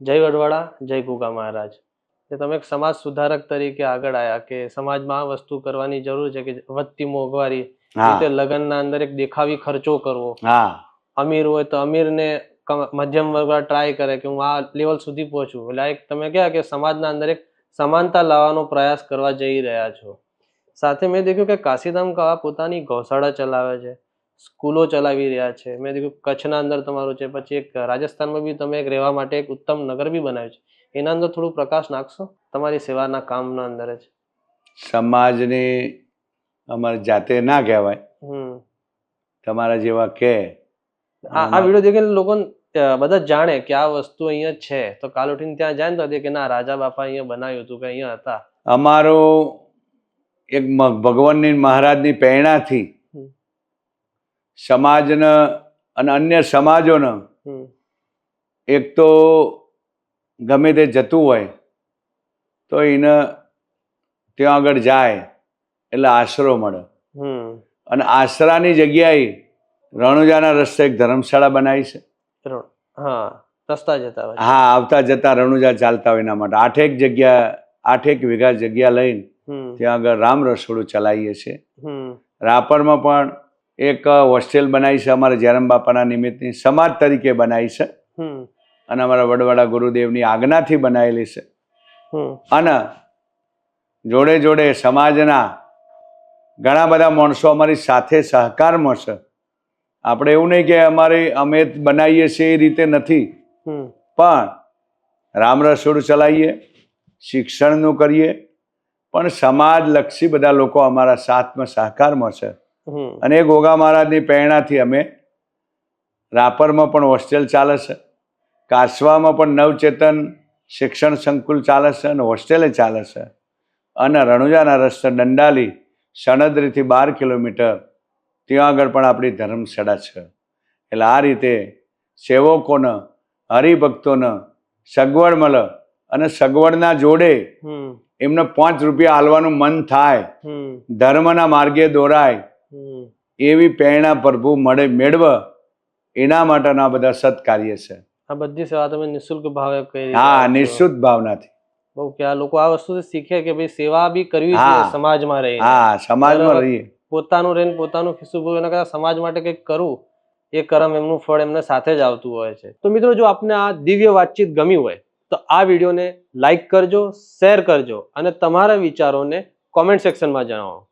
જય વડવાડા જય ગુગા મહારાજ. કે તમે એક સમાજ સુધારક તરીકે આગળ આવ્યા કે સમાજમાં આ વસ્તુ કરવાની જરૂર છે કે વધતી મોંઘવારી રીતે લગ્નના અંદર એક દેખાવી ખર્ચો કરવો. અમીર હોય તો અમીરને મધ્યમ વર્ગ ટ્રાય કરે કે હું આ લેવલ સુધી પહોંચું. એટલે એક તમે કહ્યા કે સમાજના અંદર એક સમાનતા લાવવાનો પ્રયાસ કરવા જઈ રહ્યા છો. સાથે મેં દેખ્યું કે કાશીધામ કાવા પોતાની ગૌશાળા ચલાવે છે. સ્કૂલો ચલાવી રહ્યા છે. મેં દેખ્યું કચ્છના અંદર તમારું છે પછી એક રાજસ્થાનમાં બી તમે એક રહેવા માટે એક ઉત્તમ નગર બી બનાવ્યું છે. એના અંદર થોડું પ્રકાશ નાખશો? તમારી સેવાના કામના અંદર જ. સમાજને અમારે જાતે ના કહેવાય. તમારા જેવા કે. આ આ વીડિયો દેખીને લોકો બધા જાણે કે આ વસ્તુ અહીંયા છે. તો કાલ ઉઠીને ત્યાં જાય ને તો કે ના રાજા બાપા અહીંયા બનાવ્યું હતું કે અહીંયા હતા. અમારું એક ભગવાનની મહારાજની પ્રેરણાથી. સમાજને અને અન્ય સમાજોને એક તો ગમે તે જતું હોય તો એને ત્યાં આગળ જાય એટલે આશરો મળે. અને આશરાની જગ્યાએ રણુજાના રસ્તે એક ધર્મશાળા બનાવી છે. હા રસ્તા જતા હોય હા આવતા જતા રણુજા ચાલતા હોય એના માટે. આઠેક જગ્યા આઠેક વીઘા જગ્યા લઈને ત્યાં આગળ રામ રસોડું ચલાવીએ છીએ. રાપરમાં પણ એક હોસ્ટેલ બનાવી છે અમારા જયરામ બાપાના નિમિત્તની સમાજ તરીકે બનાવી છે. અને અમારા વડવાડા ગુરુદેવની આજ્ઞાથી બનાવેલી છે. અને જોડે જોડે સમાજના ઘણા બધા માણસો અમારી સાથે સહકારમાં છે. આપણે એવું નહીં કે અમારે અમે બનાવીએ છીએ એ રીતે નથી. પણ રામ રસોડ ચલાવીએ શિક્ષણનું કરીએ. પણ સમાજલક્ષી બધા લોકો અમારા સાથમાં સહકારમાં છે. અને એ ગોગા મહારાજની પ્રેરણાથી અમે રાપરમાં પણ હોસ્ટેલ ચાલે છે કાસવામાં પણ નવચેતન શિક્ષણ સંકુલ ચાલે છે અને હોસ્ટેલે ચાલે છે. અને રણુજાના રસ્તે દંડાલી સણદરીથી બાર કિલોમીટર ત્યાં આગળ પણ આપણી ધર્મશાળા છે. એટલે આ રીતે સેવકોને હરિભક્તોને સગવડ મળે અને સગવડના જોડે એમને પાંચ રૂપિયા હાલવાનું મન થાય. ધર્મના માર્ગે દોરાય. એવી પ્રેરણા પ્રભુ મળે મેળવે એના માટેના બધા સત્કાર્ય છે. આ બધી સેવા તમે નિઃશુલ્ક ભાવે કરી હા નિઃશુલ્ક ભાવનાથી. બહુ કે આ લોકો આ વસ્તુ શીખે કે ભાઈ સેવા બી કરવી છે સમાજમાં રહી હા સમાજમાં. રહીએ. પોતાનું રહીને પોતાનું ખિસ્સું ભરવું એના કરતા સમાજ માટે કંઈક કરવું એ કરમ એમનું ફળ એમને સાથે જ આવતું હોય છે. તો મિત્રો જો આપને આ દિવ્ય વાતચીત ગમી હોય તો આ વિડીયોને લાઈક કરજો શેર કરજો અને તમારા વિચારોને કોમેન્ટ સેક્શનમાં જણાવો.